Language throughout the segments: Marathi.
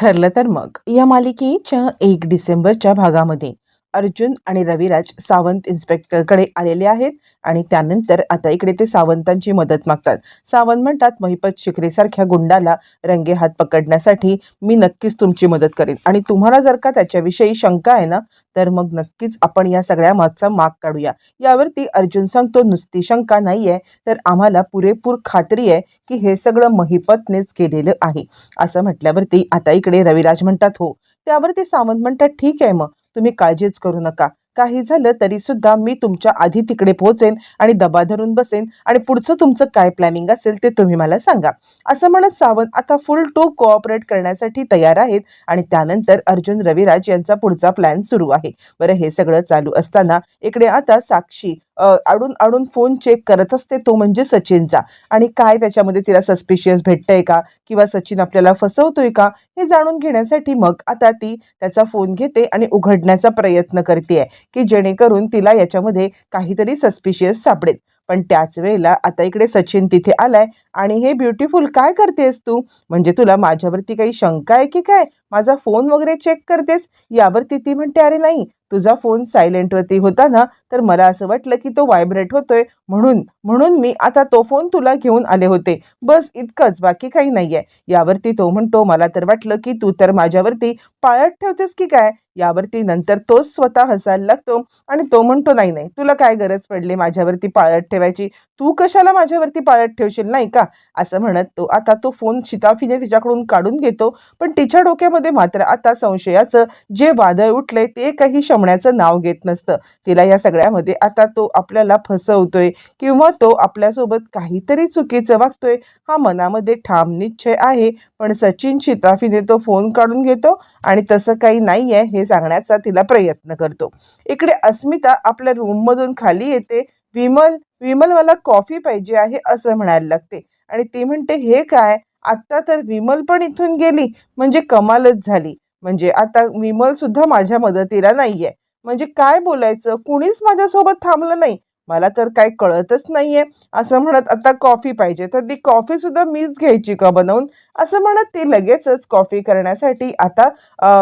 ठरलं तर मग. या मालिकेच्या एक डिसेंबरच्या भागामध्ये. अर्जुन आणि रविराज सावंत इन्स्पेक्टरकडे आलेले आहेत आणि त्यानंतर आता इकडे ते सावंतांची मदत मागतात. सावंत म्हणतात महिपत शिकरेसारख्या गुंडाला रंगेहात पकडण्यासाठी मी नक्कीच तुमची मदत करेन. आणि तुम्हाला जर का त्याच्याविषयी शंका आहे ना तर मग नक्कीच आपण या सगळ्या मागचा माग काढूया. यावरती अर्जुन सांगतो नुसती शंका नाही आहे तर आम्हाला पुरेपूर खात्री आहे की हे सगळं महिपतनेच केलेलं आहे. असं म्हटल्यावरती आता इकडे रविराज म्हणतात हो. त्यावरती सावंत म्हणतात ठीक आहे मग. तुम्ही काळजीच करू नका. काही झालं तरी सुद्धा मी तुमच्या आधी तिकडे पोहोचेन आणि दबा धरून बसेन आणि पुढचं तुमचं काय प्लॅनिंग असेल ते तुम्ही मला सांगा. असं म्हणत सावंत आता फुल टू कोऑपरेट करण्यासाठी तयार आहेत आणि त्यानंतर अर्जुन रविराज यांचा पुढचा प्लॅन सुरू आहे. बरं हे सगळं चालू असताना इकडे आता साक्षी आडून आडून फोन चेक करत असते तो म्हणजे सचिनचा. आणि काय त्याच्यामध्ये तिला सस्पिशियस भेटतंय का? किंवा सचिन आपल्याला फसवतोय का? हे जाणून घेण्यासाठी मग आता ती त्याचा फोन घेते आणि उघडण्याचा प्रयत्न करते की जेणेकरून तिला याच्यामध्ये काहीतरी सस्पिशियस सापडेल. पण त्याच वेळेला आता इकडे सचिन तिथे आलाय आणि हे ब्युटिफुल काय करतेस तू? म्हणजे तुला माझ्यावरती काही शंका आहे की काय? माझा फोन वगैरे चेक करतेस? यावरती ती म्हणते अरे नाही तुझा फोन सायलेंटवरती होता ना तर मला असं वाटलं की तो व्हायब्रेट होतोय. म्हणून म्हणून मी आता तो फोन तुला घेऊन आले होते. बस इतकंच बाकी काही नाही आहे यावरती तो म्हणतो मला तर वाटलं की तू तर माझ्यावरती पाळत ठेवतेस की काय? यावरती नंतर तोच स्वतः हसायला लागतो आणि तो म्हणतो नाही नाही तुला काय गरज पडली माझ्यावरती पाळत ठेवायची? तू कशाला माझ्यावरती पाळत ठेवशील नाही का? असं म्हणत तो आता तो फोन शिताफीने तिच्याकडून काढून घेतो पण तिच्या डोक्यामध्ये मात्र आता संशयाचं जे वादळ उठलंय ते काही शमण्याचं नाव घेत नसतं. तिला या सगळ्यामध्ये आता तो आपल्याला फसवतोय किंवा तो आपल्यासोबत काहीतरी चुकीचं वागतोय हा मनामध्ये ठाम निश्चय आहे. पण सचिन शिताफीने तो फोन काढून घेतो आणि तसं काही नाही आहे हे सांगण्याचा तिला प्रयत्न करतो. इकडे अस्मिता आपल्या रूममधून खाली येते. विमल विमल मला कॉफी पाहिजे आहे असं म्हणायला लागते. आणि ती म्हणते हे काय? आत्ता तर विमल पण इथून गेली म्हणजे कमालच झाली. म्हणजे आता विमल सुद्धा माझ्या मदतीला नाहीये. म्हणजे काय बोलायचं? कुणीच माझ्यासोबत थांबलं नाही. मला तर काय कळतच नाहीये. असं म्हणत आता कॉफी पाहिजे. तर ती कॉफी सुद्धा मीच घ्यायची का बनवून? असं म्हणत ती लगेचच कॉफी करण्यासाठी आता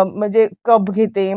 म्हणजे कप घेते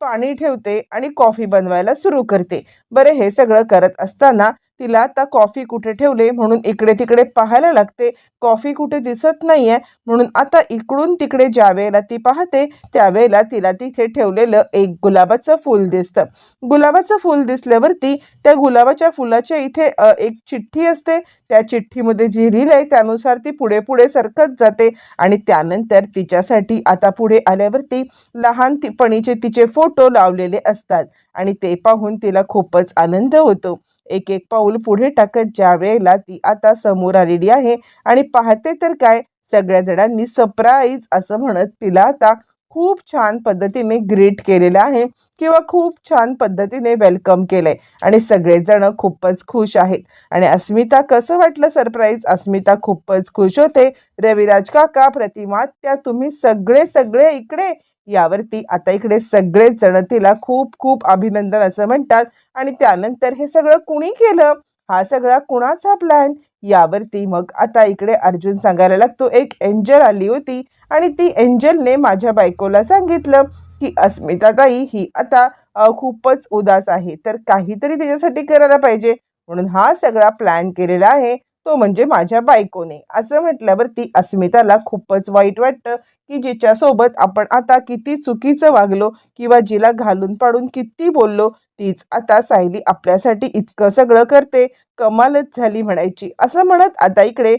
पाणी ठेवते आणि कॉफी बनवायला सुरू करते. बरं हे सगळं करत असताना तिला आता कॉफी कुठे ठेवले म्हणून इकडे तिकडे पाहायला लागते. कॉफी कुठे दिसत नाहीये म्हणून आता इकडून तिकडे ज्या वेळेला ती पाहते त्यावेळेला तिला तिथे ठेवलेलं एक गुलाबाचं फूल दिसतं. गुलाबाचं फूल दिसल्यावरती त्या गुलाबाच्या फुलाच्या इथे एक चिठ्ठी असते. त्या चिठ्ठीमध्ये जी रील आहे त्यानुसार ती पुढे पुढे सरकत जाते आणि त्यानंतर तिच्यासाठी आता पुढे आल्यावरती लहानपणीचे तिचे फोटो लावलेले असतात आणि ते पाहून तिला खूपच आनंद होतो. एक एक पाऊल पुढे टाकत ज्या वेळेला ती आता समोर आलेली आहे. आणि पाहते तर काय? सगळ्या जणांनी सरप्राईज असं म्हणत तिला आता खूप छान पद्धतीने ग्रीट केलेलं आहे किंवा खूप छान पद्धतीने वेलकम केलंय. आणि सगळेजण खूपच खुश आहेत. आणि अस्मिता कसं वाटलं सरप्राईज अस्मिता खूपच खुश होते. रविराज काका प्रतिमा त्या तुम्ही सगळे सगळे इकडे यावरती आता इकडे सगळेच जण तिला खूप खूप अभिनंदन असं म्हणतात. आणि त्यानंतर हे सगळं कुणी केलं? हा सगळा कुणाचा प्लॅन यावरती मग आता इकडे अर्जुन सांगायला लागतो एक एंजल आली होती. आणि ती एंजलने माझ्या बायकोला सांगितलं की अस्मिताताई ही आता खूपच उदास आहे. तर काहीतरी त्याच्यासाठी करायला पाहिजे. म्हणून हा सगळा प्लॅन केलेला आहे. तो म्हणजे माझ्या बायकोने. असं म्हटल्यावरती अस्मिताला खूपच वाईट वाटतं की जिच्यासोबत आपण आता किती चुकीचं वागलो किंवा जिला घालून पाडून किती बोललो तीच आता सायली आपल्यासाठी इतकं सगळं करते कमालच झाली म्हणायची. असं म्हणत आता इकडे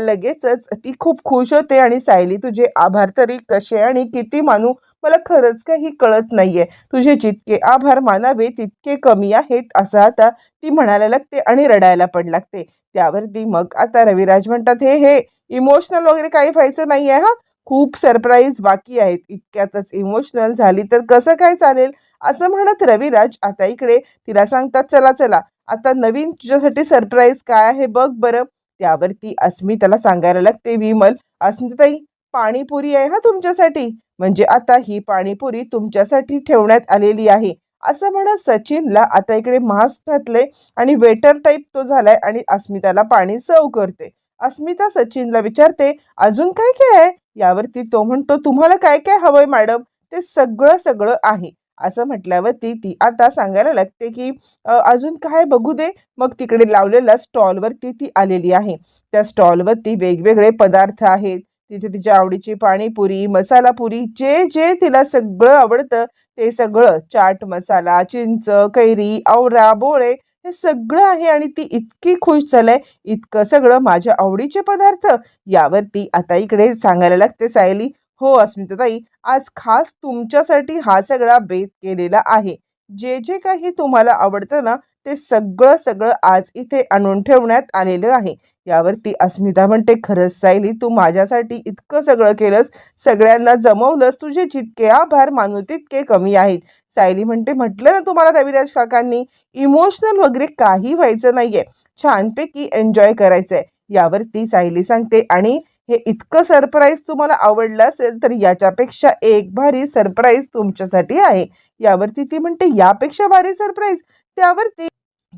लगेचच ती खूप खुश होते आणि सायली तुझे आभार तरी कसे आणि किती मानू मला खरंच काही कळत नाहीये. तुझे जितके आभार मानावे तितके कमी आहेत असं आता ती म्हणायला लागते आणि रडायला पण लागते. त्यावरती मग आता रविराज म्हणतात हे हे इमोशनल वगैरे काही व्हायचं नाहीये हा? खूप सरप्राईज बाकी आहेत. इतक्यातच इमोशनल झाली तर कसं काय चालेल? असं म्हणत रविराज आता इकडे तिला सांगतात चला चला आता नवीन तुझ्यासाठी सरप्राईज काय आहे बघ बरं. त्यावरती अस्मिताला सांगायला लागते विमल अस्मिताई पाणीपुरी आहे हा तुमच्यासाठी. म्हणजे आता ही पाणीपुरी तुमच्यासाठी ठेवण्यात आलेली आहे. असं म्हणत सचिनला आता इकडे मास्क घातले आणि वेटर टाईप तो झालाय आणि अस्मिताला पाणी सर्व करते. अस्मिता सचिनला विचारते अजून काय काय आहे? यावरती तो म्हणतो तुम्हाला काय काय हवंय मॅडम ते सगळं सगळं आहे. असं म्हटल्यावरती ती आता सांगायला लागते की अजून काय बघू दे. मग तिकडे लावलेल्या स्टॉलवरती ती आलेली आहे. त्या स्टॉलवरती वेगवेगळे पदार्थ आहेत. तिथे तिच्या आवडीची पाणीपुरी मसाला पुरी जे जे तिला सगळं आवडतं ते सगळं. चाट मसाला चिंच कैरी आवरा बोळे हे सगळं आहे आणि ती इतकी खुश झालंय. इतकं सगळं माझ्या आवडीचे पदार्थ. यावरती आता इकडे सांगायला लागते सायली. हो अस्मिताताई आज खास तुमच्यासाठी हा सगळा बेत केलेला आहे. जे जे काही तुम्हाला आवडतं ना ते सगळं सगळं आज इथे आणून ठेवण्यात आलेलं आहे. यावरती अस्मिता म्हणते खरंच सायली तू माझ्यासाठी इतकं सगळं केलंस सगळ्यांना जमवलंस तुझे जितके आभार मानू तितके कमी आहेत. सायली म्हणते म्हटलं ना तुम्हाला रविराज काकांनी इमोशनल वगैरे काही व्हायचं नाहीये. छानपैकी एन्जॉय करायचंय. यावरती सायली सांगते आणि हे इतकं सरप्राईज तुम्हाला आवडलं असेल तर याच्यापेक्षा एक भारी सरप्राईज तुमच्यासाठी आहे. यावरती ती म्हणते यापेक्षा भारी सरप्राईज त्यावरती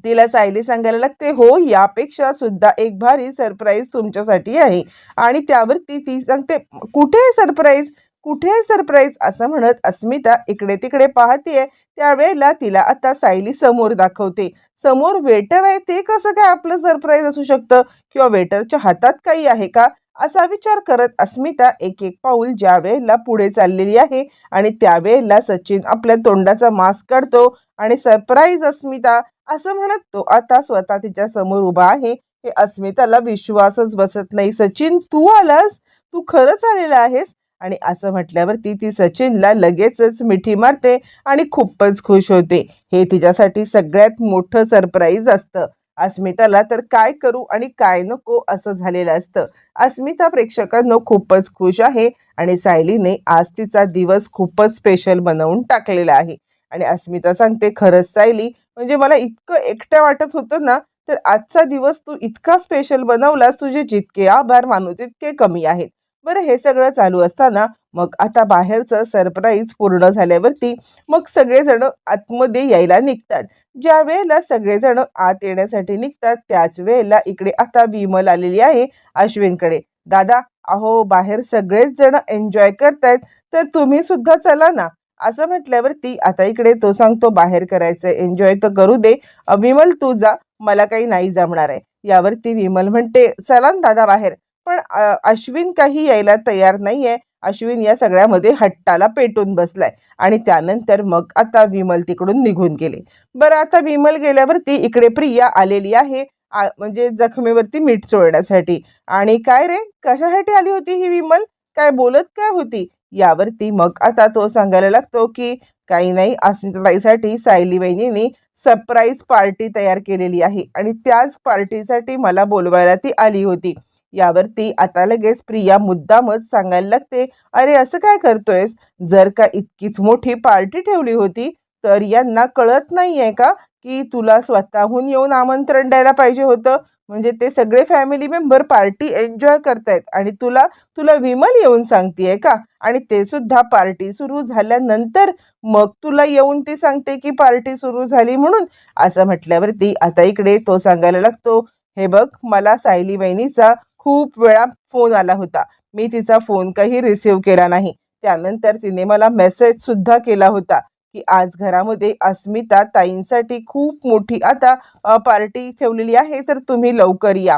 तिला सायली सांगायला लागते हो यापेक्षा सुद्धा एक भारी सरप्राईज तुमच्यासाठी आहे. आणि त्यावरती ती सांगते कुठे आहे सरप्राईज कुठे आहे सरप्राईज असं म्हणत अस्मिता इकडे तिकडे पाहतीये त्यावेळेला तिला आता सायली समोर दाखवते. समोर वेटर आहे ते कसं काय आपलं सरप्राईज असू शकतं? किंवा वेटरच्या हातात काही आहे का? असा विचार करत अस्मिता एक एक पाऊल ज्या वेळेला पुढे चाललेली आहे आणि त्यावेळेला सचिन आपल्या तोंडाचा मास्क काढतो आणि सरप्राईज अस्मिता असं म्हणत तो आता स्वतः तिच्या समोर उभा आहे. हे अस्मिताला विश्वासच बसत नाही. सचिन तू आलास? तू खरंच आलेला आहेस? आणि असं म्हटल्यावरती ती सचिनला लगेचच मिठी मारते आणि खूपच खुश होते. हे तिच्यासाठी सगळ्यात मोठं सरप्राईज असतं. अस्मिताला तर काय करू आणि काय नको? असं झालेलं असतं. अस्मिता प्रेक्षकांनो खूपच खुश आहे आणि सायलीने आज तिचा दिवस खूपच स्पेशल बनवून टाकलेला आहे. आणि अस्मिता सांगते खरंच सायली म्हणजे मला इतकं एकटं वाटत होतं ना तर आजचा दिवस तू इतका स्पेशल बनवलास तुझे जितके आभार मानू तितके कमी आहेत. बरं हे सगळं चालू असताना मग आता बाहेरचं सरप्राईज पूर्ण झाल्यावरती मग सगळेजण आतमध्ये यायला निघतात. ज्या वेळेला सगळेजण आत येण्यासाठी निघतात त्याच वेळेला इकडे आता विमल आलेली आहे अश्विनकडे. दादा अहो बाहेर सगळेच जण एन्जॉय करतायत तर तुम्ही सुद्धा चला ना. असं म्हटल्यावरती आता इकडे तो सांगतो बाहेर करायचं एन्जॉय तर करू दे. विमल तू जा. मला काही नाही जमणार आहे. यावरती विमल म्हणते चला ना दादा बाहेर. पण अश्विन काही यायला तयार नाहीये. अश्विन या सगळ्यामध्ये हट्टाला पेटून बसलाय. आणि त्यानंतर मग आता विमल तिकडून निघून गेले. बरं आता विमल गेल्यावरती इकडे प्रिया आलेली आहे आ- म्हणजे जखमेवरती मीठ चोळण्यासाठी. आणि काय रे कशासाठी आली होती ही विमल? काय बोलत काय होती? यावरती मग आता तो सांगायला लागतो की काही नाही अस्मिताताईसाठी सायली वहिनीने सरप्राईज पार्टी तयार केलेली आहे. आणि त्याच पार्टीसाठी मला बोलवायला ती आली होती. यावरती आता लगेच प्रिया मुद्दामच सांगायला लागते अरे असं काय करतोयस? जर का इतकीच मोठी पार्टी ठेवली होती तर यांना कळत नाहीये का की तुला स्वतःहून येऊन आमंत्रण द्यायला पाहिजे होतं? म्हणजे ते सगळे फॅमिली मेंबर पार्टी एन्जॉय करतायत आणि तुला तुला विमल येऊन सांगतेय का? आणि ते सुद्धा पार्टी सुरू झाल्यानंतर मग तुला येऊन ती सांगते की पार्टी सुरू झाली म्हणून. असं म्हटल्यावरती आता इकडे तो सांगायला लागतो हे बघ मला सायली बहिणीचा खूप वेळा फोन आला होता. मी तिचा फोन काही रिसीव केला नाही. त्यानंतर तिने मला मेसेज सुद्धा केला होता की आज घरामध्ये अस्मिता ताईंसाठी खूप मोठी आता पार्टी ठेवलेली आहे तर तुम्ही लवकर या.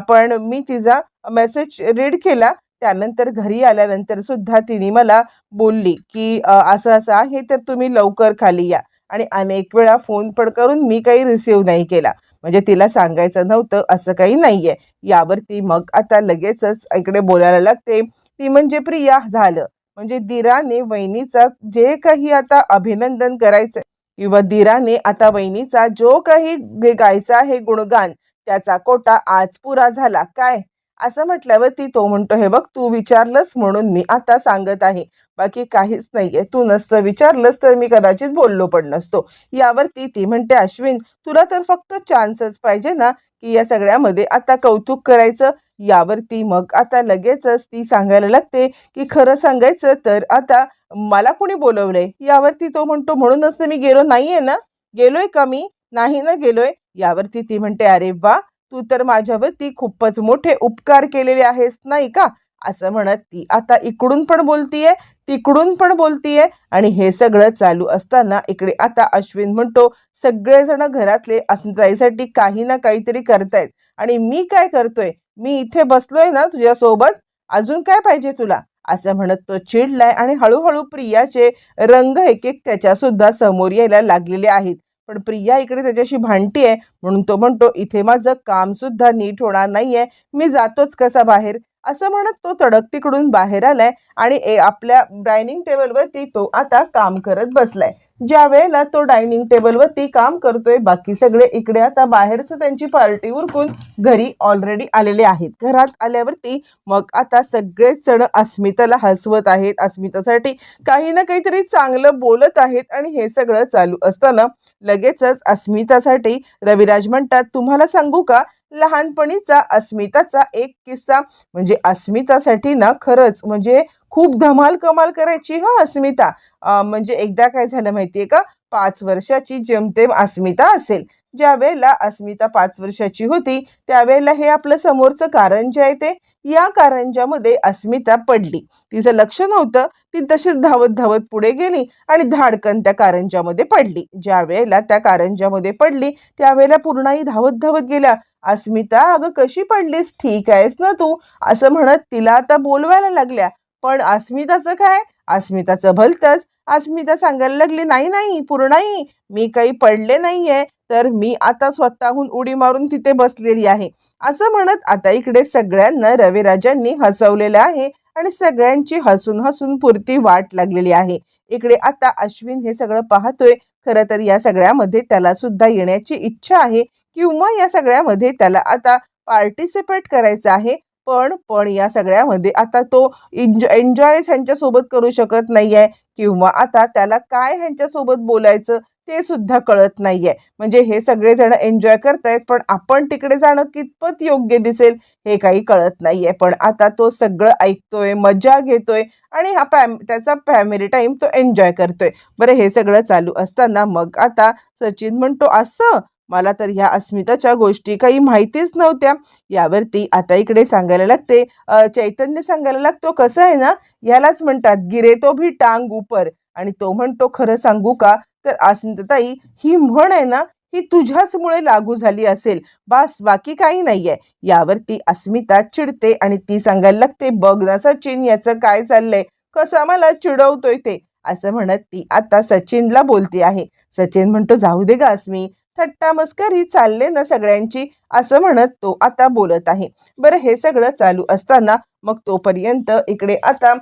पण मी तिचा मेसेज रीड केला. त्यानंतर घरी आल्यानंतर सुद्धा तिने मला बोलली की असं असं आहे तर तुम्ही लवकर खाली या. आणि अनेक वेळा फोन पण करून मी काही रिसिव्ह नाही केला. म्हणजे तिला सांगायचं नव्हतं असं काही नाहीये. यावरती मग आता लगेचच इकडे बोलायला लागते. ती म्हणजे प्रिया झालं. म्हणजे दिराने वहिनीचा जे काही आता अभिनंदन करायचं किंवा दिराने आता वहिनीचा जो काही गायचा आहे गुणगान त्याचा कोटा आज पुरा झाला. काय? असं म्हटल्यावरती तो म्हणतो हे बघ तू विचारलंस म्हणून मी आता सांगत आहे. बाकी काहीच नाहीये. तू नसतं विचारलंस तर मी कदाचित बोललो पण नसतो. यावरती ती म्हणते अश्विन तुला तर फक्त चान्सच पाहिजे ना की या सगळ्यामध्ये आता कौतुक करायचं? यावरती मग आता लगेचच ती सांगायला लागते की खरं सांगायचं तर आता मला कुणी बोलवलंय? यावरती तो म्हणतो म्हणूनच तर मी गेलो नाहीये ना. गेलोय का मी? नाही ना गेलोय. यावरती ती म्हणते अरे वा तू तर माझ्यावरती खूपच मोठे उपकार केलेले आहेस नाही का? असं म्हणत ती. आता इकडून पण बोलतीये तिकडून पण बोलतीये आणि हे सगळं चालू असताना इकडे आता अश्विन म्हणतो सगळेजण घरातले अस्मिताईसाठी काही ना काहीतरी करतायत आणि मी काय करतोय? मी इथे बसलोय ना तुझ्यासोबत? अजून काय पाहिजे तुला? असं म्हणत तो चिडलाय आणि हळूहळू प्रियाचे रंग एक एक त्याच्या सुद्धा समोर यायला लागलेले आहेत. पण प्रिया इकडे त्याच्याशी भांडतीये म्हणून तो म्हणतो इथे माझं कामसुद्धा नीट होणार नाही आहे मी जातोच कसा बाहेर? असं म्हणत तो तडक तिकडून बाहेर आलाय आणि ए- आपल्या डायनिंग टेबलवरती तो आता काम करत बसलाय. ज्या वेळेला तो डायनिंग टेबलवरती काम करतोय बाकी सगळे इकडे आता बाहेरच त्यांची पार्टी उरकून घरी ऑलरेडी आलेले आहेत. घरात आल्यावरती मग आता सगळेच जण अस्मिताला हसवत आहेत. अस्मितासाठी काही ना काहीतरी चांगलं बोलत आहेत आणि हे सगळं चालू असताना लगेचच अस्मितासाठी रविराज म्हणतात तुम्हाला सांगू का? लहानपणीचा अस्मिताचा एक किस्सा. म्हणजे अस्मितासाठी ना खरंच म्हणजे खूप धमाल कमाल करायची हा अस्मिता. म्हणजे एकदा काय झालं माहितीये का? पाच वर्षाची जेमतेम अस्मिता असेल. ज्या वेळेला अस्मिता पाच वर्षाची होती त्यावेळेला हे आपलं समोरचं कारंजा आहे ते या कारंजामध्ये अस्मिता पडली. तिचं लक्ष नव्हतं ती तशीच धावत धावत पुढे गेली आणि धाडकन त्या कारंजामध्ये पडली. ज्या वेळेला त्या कारंजामध्ये पडली त्यावेळेला पूर्णाई धावत धावत गेल्या अस्मिता अगं कशी पडलीस? ठीक आहेस ना तू? असं म्हणत तिला आता बोलवायला लागल्या. पण अस्मिताचं काय? अस्मिताचं भलतंच. अस्मिता सांगायला लागली नाही नाही पूर्णाई मी काही पडले नाहीये. तर मी आता स्वतःहून उडी मारून तिथे बसलेली आहे. असं म्हणत आता इकडे सगळ्यांना रविराजांनी हसवलेलं आहे आणि सगळ्यांची हसून हसून पुरती वाट लागलेली आहे. इकडे आता अश्विन हे सगळं पाहतोय. खरं तर या सगळ्यामध्ये त्याला सुद्धा येण्याची इच्छा आहे. किंवा या सगळ्यामध्ये त्याला आता पार्टिसिपेट करायचं आहे. पण पण या सगळ्यामध्ये आता तो एन्जॉय एन्जॉय ह्यांच्यासोबत करू शकत नाही आहे किंवा आता त्याला काय ह्यांच्यासोबत बोलायचं ते सुद्धा कळत नाही आहे म्हणजे हे सगळेजण एन्जॉय करतायत पण आपण तिकडे जाणं कितपत योग्य दिसेल हे काही कळत नाही आहे पण आता तो सगळं ऐकतोय मजा घेतोय आणि हा फॅम त्याचा फॅमिली टाईम तो एन्जॉय करतोय. बरं हे सगळं चालू असताना मग आता सचिन म्हणतो असं? मला तर ह्या अस्मिताच्या गोष्टी काही माहितीच नव्हत्या. यावरती आता इकडे सांगायला लागते. चैतन्य सांगायला लागतो कसं आहे ना यालाच म्हणतात गिरे तो भी टांग उपर आणि तो म्हणतो खरं सांगू का? तर अस्मिताताई ही म्हण आहे ना ही तुझ्याचमुळे लागू झाली असेल. बास बाकी काही नाहीये. यावरती अस्मिता चिडते आणि ती सांगायला लागते बघ ना सचिन याचं काय चाललंय? कसं मला चिडवतोय ते? असं म्हणत ती आता सचिनला बोलते आहे. सचिन म्हणतो जाऊ दे ग अस्मी. थट्टा मस्करी चालले ना सगळ्यांची असं म्हणत तो आता बोलत आहे. बरं हे सगळं चालू असताना मग तोपर्यंत इकडे आता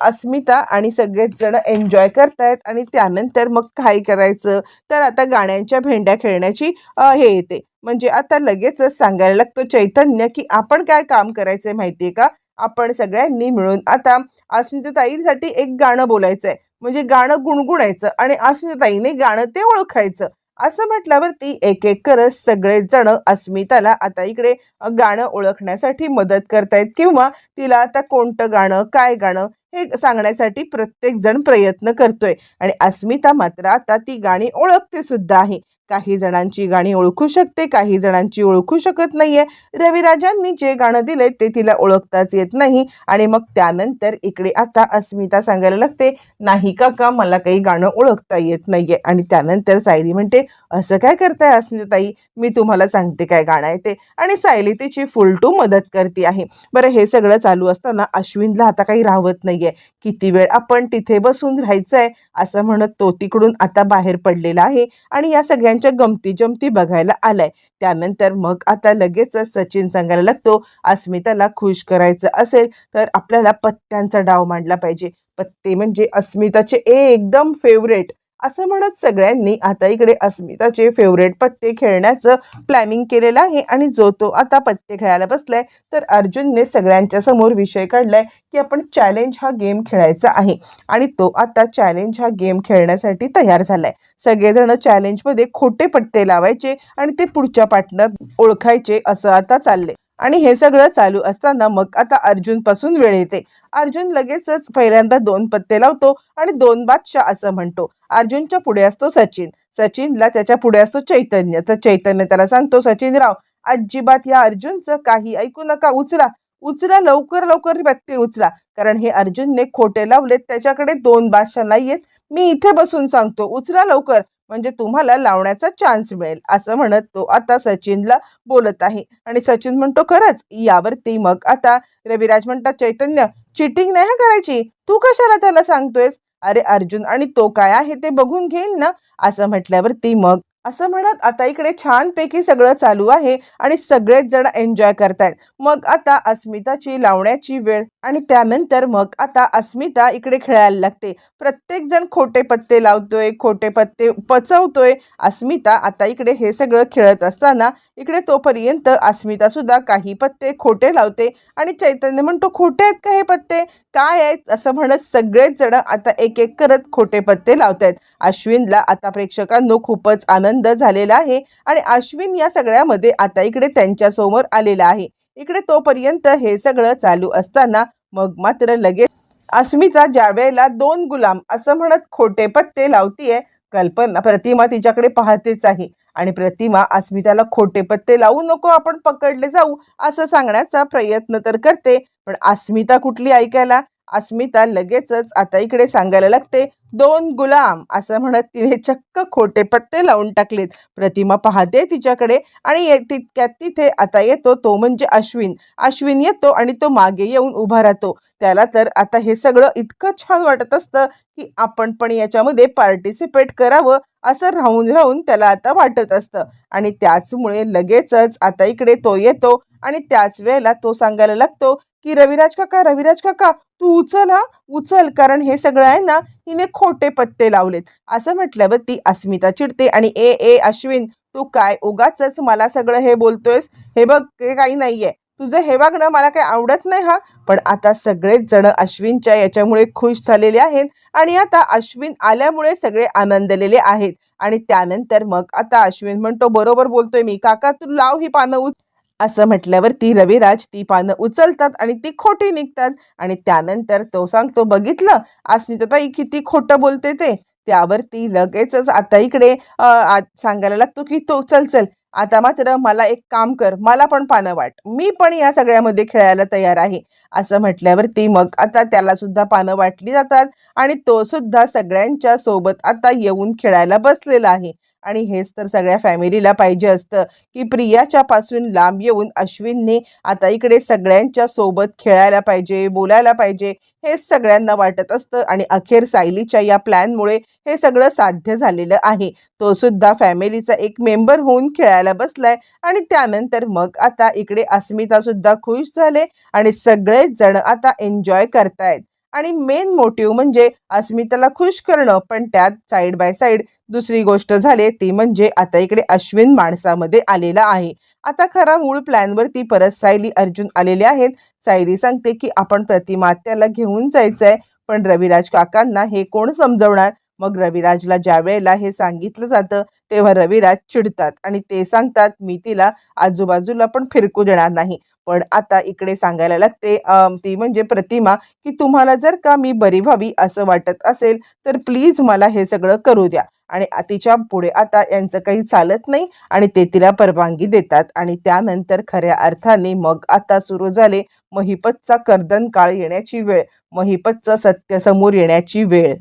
अस्मिता आणि सगळेच जण एन्जॉय करतायत आणि त्यानंतर मग काय करायचं? तर आता गाण्यांच्या भेंड्या खेळण्याची हे येते. म्हणजे आता लगेचच सांगायला लागतो चैतन्य की आपण काय काम करायचंय माहितीये का? आपण सगळ्यांनी मिळून आता अस्मिताताईसाठी एक गाणं बोलायचं आहे म्हणजे गाणं गुणगुणायचं आणि अस्मिताताईने गाणं ते ओळखायचं. असं म्हटल्यावरती एक एक करत सगळेजण अस्मिताला आता इकडे गाणं ओळखण्यासाठी मदत करतायत किंवा तिला आता कोणतं गाणं काय गाणं हे सांगण्यासाठी प्रत्येक जण प्रयत्न करतोय. आणि अस्मिता मात्र आता ती गाणी ओळखते सुद्धा आहे. काही जणांची गाणी ओळखू शकते काही जणांची ओळखू शकत नाहीये. रविराजांनी जे गाणं दिले ते तिला ओळखताच येत नाही आणि मग त्यानंतर इकडे आता अस्मिता सांगायला लागते नाही काका मला काही गाणं ओळखता येत नाहीये. आणि त्यानंतर सायली म्हणते असं काय करताय अस्मिताई मी तुम्हाला सांगते काय गाणं आहे ते. आणि सायली तिची फुल टू मदत करते आहे. बरं हे सगळं चालू असताना अश्विनला आता काही राहत नाहीये. किती वेळ आपण तिथे बसून राहायचंय असं म्हणत तो तिकडून आता बाहेर पडलेला आहे. आणि या सगळ्यांच्या गमती जमती बघायला आलाय. त्यानंतर मग आता लगेचच सचिन सांगायला लागतो अस्मिताला खुश करायचं असेल तर आपल्याला पत्त्यांचा डाव मांडला पाहिजे. पत्ते म्हणजे अस्मिताचे एकदम फेवरेट असं म्हणत सगळ्यांनी आता इकडे अस्मिताचे फेवरेट पत्ते खेळण्याचं प्लॅनिंग केलेलं आहे. आणि जो तो आता पत्ते खेळायला बसलाय तर अर्जुनने सगळ्यांच्या समोर विषय काढलाय की आपण चॅलेंज हा गेम खेळायचा आहे. आणि तो आता चॅलेंज हा गेम खेळण्यासाठी तयार झालाय. सगळेजण चॅलेंजमध्ये खोटे पत्ते लावायचे आणि ते पुढच्या पार्टनर ओळखायचे असं आता चालले आणि हे सगळं चालू असताना मग आता अर्जुनपासून वेळ येते. अर्जुन लगेचच पहिल्यांदा दोन पत्ते लावतो आणि दोन बादशाह असं म्हणतो. अर्जुनच्या पुढे असतो सचिन. सचिनला त्याच्या पुढे असतो चैतन्य. तर चैतन्य त्याला सांगतो सचिनराव अजिबात या अर्जुनचं काही ऐकू नका. उचला. उचला. लवकर लवकर पत्ते उचला. कारण हे अर्जुनने खोटे लावलेत. त्याच्याकडे दोन बादशाह नाहीयेत. मी इथे बसून सांगतो. उचला लवकर. म्हणजे तुम्हाला लावण्याचा चान्स मिळेल असं म्हणत तो आता सचिनला बोलत आहे. आणि सचिन म्हणतो खरंच यावरती मग आता रविराज म्हणतात चैतन्य चिटिंग नाही हा करायची? तू कशाला त्याला सांगतोयस? अरे अर्जुन आणि तो काय आहे ते बघून घेईल ना असं म्हटल्यावरती मग असं म्हणत आता इकडे छानपैकी सगळं चालू आहे आणि सगळेच जण एन्जॉय करतायत. मग आता अस्मिताची लावण्याची वेळ आणि त्यानंतर मग आता अस्मिता इकडे खेळायला लागते. प्रत्येक जण खोटे पत्ते लावतोय खोटे पत्ते पचवतोय. अस्मिता आता इकडे हे सगळं खेळत असताना इकडे तोपर्यंत अस्मिता सुद्धा काही पत्ते खोटे लावते आणि चैतन्य म्हणतो खोटे आहेत का हे पत्ते? काय आहेत? असं म्हणत सगळेच जण आता एक एक करत खोटे पत्ते लावत आहेत अश्विनला आता प्रेक्षकांनो खूपच आनंद झालेला आहे आणि अश्विन या सगळ्यामध्ये आता इकडे त्यांच्यासमोर आलेला आहे. इकडे तोपर्यंत हे सगळं चालू असताना मग मात्र लगेच अस्मिता ज्या वेळेला दोन गुलाम असं म्हणत खोटे पत्ते लावतीये कल्पना प्रतिमा तिच्याकडे पाहतेच आहे. आणि प्रतिमा अस्मिताला खोटे पत्ते लावू नको आपण पकडले जाऊ असं सांगण्याचा प्रयत्न तर करते पण अस्मिता कुठली ऐकायला? अस्मिता लगेचच आता इकडे सांगायला लागते दोन गुलाम असं म्हणत तिने चक्क खोटे पत्ते लावून टाकलेत. प्रतिमा पाहते तिच्याकडे आणि ये- तितक्यात तिथे आता येतो तो म्हणजे अश्विन. अश्विन येतो आणि तो मागे येऊन उभा राहतो. त्याला तर आता हे सगळं इतकं छान वाटत असतं की आपण पण याच्यामध्ये पार्टिसिपेट करावं असं राहून राहून त्याला आता वाटत असतं. आणि त्याचमुळे लगेचच आता इकडे तो येतो आणि त्याच वेळेला तो सांगायला लागतो की रविराज काका रविराज काका तू उचल हा उचल. कारण हे सगळं आहे ना हिने खोटे पत्ते लावलेत. असं म्हटल्यावर ती अस्मिता चिडते आणि ए ए अश्विन तू काय उगाच मला सगळं हे बोलतोयस? हे बघ हे काही नाहीये. तुझं हे वागणं मला काही आवडत नाही हा. पण आता सगळेच जण अश्विनच्या याच्यामुळे खुश झालेले आहेत आणि आता अश्विन आल्यामुळे सगळे आनंदलेले आहेत. आणि त्यानंतर मग आता अश्विन म्हणतो बरोबर बोलतोय मी. काका तू लाव ही पानं उच असं म्हटल्यावर ती रविराज ती पानं उचलतात आणि ती खोटी निघतात. आणि त्यानंतर तो सांगतो बघितलं? अस्मिताताई किती खोटं बोलते ते. त्यावर ती लगेचच आता इकडे सांगायला लागतो की तो चल चल. आता मात्र मला एक काम कर. मला पण पानं वाट. मी पण या सगळ्यामध्ये खेळायला तयार आहे. असं म्हटल्यावरती मग आता त्याला सुद्धा पानं वाटली जातात. आणि तो सुद्धा सगळ्यांच्या सोबत आता येऊन खेळायला बसलेला आहे. आणि हेच तर सगळ्या फॅमिलीला पाहिजे असतं की प्रियाच्या पासून लांब येऊन अश्विनने आता इकडे सगळ्यांच्या सोबत खेळायला पाहिजे बोलायला पाहिजे हेच सगळ्यांना वाटत असतं. आणि अखेर सायलीच्या या प्लॅनमुळे हे सगळं साध्य झालेलं आहे. तो सुद्धा फॅमिलीचा एक मेंबर होऊन खेळायला बसलाय आणि त्यानंतर मग आता इकडे अस्मिता सुद्धा खुश झाले आणि सगळेच जण आता एन्जॉय करतायत. आणि मेन मोटिव्ह म्हणजे अस्मिताला खुश करणं पण त्यात साईड बाय साईड दुसरी गोष्ट झाली ती म्हणजे आता इकडे अश्विन माणसामध्ये आलेला आहे. आता खरा मूळ प्लॅनवरती परत सायली अर्जुन आलेले आहेत. सायली सांगते की आपण प्रतिमा त्याला घेऊन जायचंय पण रविराज काकांना हे कोण समजवणार? मग रविराजला ज्या वेळेला हे सांगितलं जातं तेव्हा रविराज चिडतात आणि ते सांगतात मी तिला आजूबाजूला पण फिरकू देणार नाही. पण आता इकडे सांगायला लागते ती म्हणजे प्रतिमा की तुम्हाला जर का मी बरी व्हावी असं वाटत असेल तर प्लीज मला हे सगळं करू द्या. आणि आ- तिच्या पुढे आता यांचं काही चालत नाही आणि ते तिला परवानगी देतात आणि त्यानंतर खऱ्या अर्थाने मग आता सुरू झाले महिपतचा कर्दन काळ येण्याची वेळ महिपतचं सत्य समोर येण्याची वेळ.